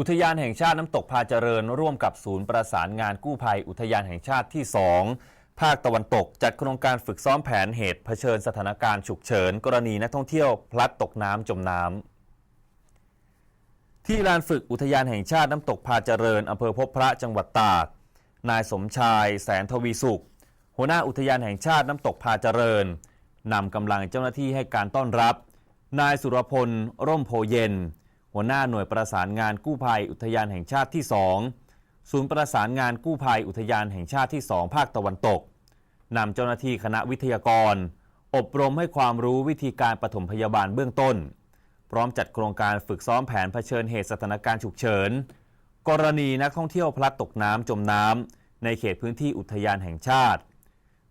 อุทยานแห่งชาติน้ำตกพาเจริญ ร่วมกับศูนย์ประสานงานกู้ภัย อุทยานแห่งชาติที่ 2 ภาคตะวันตก จัดโครงการฝึกซ้อมแผนเหตุเผชิญสถานการณ์ฉุกเฉิน กรณีนักท่องเที่ยวพลัดตกน้ำจมน้ำที่ลานฝึกอุทยานแห่งชาติน้ำตกพาเจริญอำเภอพบพระจังหวัดตาก นายสมชาย แสนทวีสุข หัวหน้าอุทยานแห่งชาติน้ำตกพาเจริญนำกำลังเจ้าหน้าที่ให้การต้อนรับ นายสุรพล ร่มโพเย็น หัวหน้าหน่วยประสานงานกู้ภัยอุทยานแห่งชาติที่ 2 ศูนย์ประสานงานกู้ภัยอุทยานแห่งชาติที่ 2 ภาคตะวันตกนำเจ้าหน้าที่คณะวิทยากร อบรมให้ความรู้วิธีการปฐมพยาบาลเบื้องต้น พร้อมจัดโครงการฝึกซ้อมแผนเผชิญเหตุสถานการณ์ฉุกเฉิน กรณีนักท่องเที่ยวพลัดตกน้ำจมน้ำในเขตพื้นที่อุทยานแห่งชาติ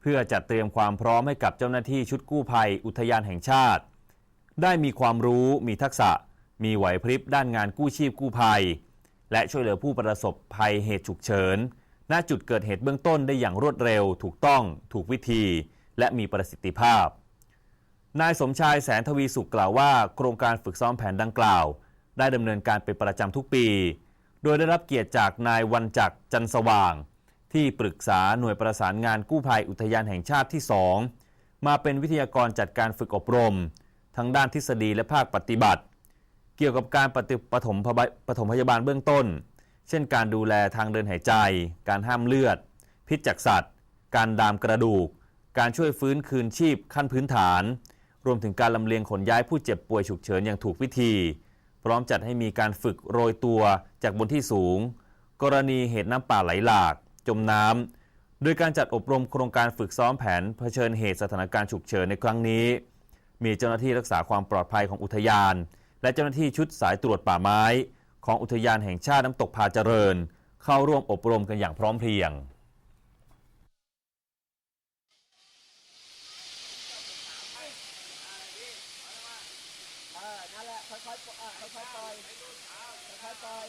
เพื่อจัดเตรียมความพร้อมให้กับเจ้าหน้าที่ชุดกู้ภัยอุทยานแห่งชาติ ได้มีความรู้มีทักษะ มีไหวพริบด้านงานกู้ชีพกู้ภัย และช่วยเหลือผู้ประสบภัยเหตุฉุกเฉิน ณจุดเกิดเหตุเบื้องต้นได้อย่างรวดเร็ว ถูกต้อง ถูกวิธี และมีประสิทธิภาพ นายสมชายแสนทวีสุขกล่าวว่า โครงการฝึกซ้อมแผนดังกล่าว ได้ดำเนินการเป็นประจำทุกปี โดยได้รับเกียรติจากนายวันจักรจันสว่าง ที่ปรึกษาหน่วยประสานงานกู้ภัยอุทยานแห่งชาติที่ 2 มาเป็นวิทยากรจัดการฝึกอบรม ทั้งด้านทฤษฎีและภาคปฏิบัติ เกี่ยวกับการปฏิปฐมพปฐมพยาบาลเบื้องต้น เช่นการดูแลทางเดินหายใจ การห้ามเลือด พิษจากสัตว์ การดามกระดูก การช่วยฟื้นคืนชีพขั้นพื้นฐาน รวมถึงการลำเลียงขนย้ายผู้เจ็บป่วยฉุกเฉินอย่างถูกวิธี พร้อมจัดให้มีการฝึกโรยตัวจากบนที่สูง กรณีเหตุน้ำป่าไหลหลาก จมน้ำโดยการจัดอบรมโครงการฝึกซ้อมแผนเผชิญเหตุสถานการณ์ฉุกเฉินในครั้งนี้ มีเจ้าหน้าที่รักษาความปลอดภัยของอุทยาน และเจ้าหน้าที่ชุดสายตรวจป่าไม้ ของอุทยานแห่งชาติน้ำตกพาเจริญ เข้าร่วมอบรมกันอย่างพร้อมเพรียง นั่นแหละค่อยๆปล่อยค่อยๆปล่อยค่อยๆปล่อย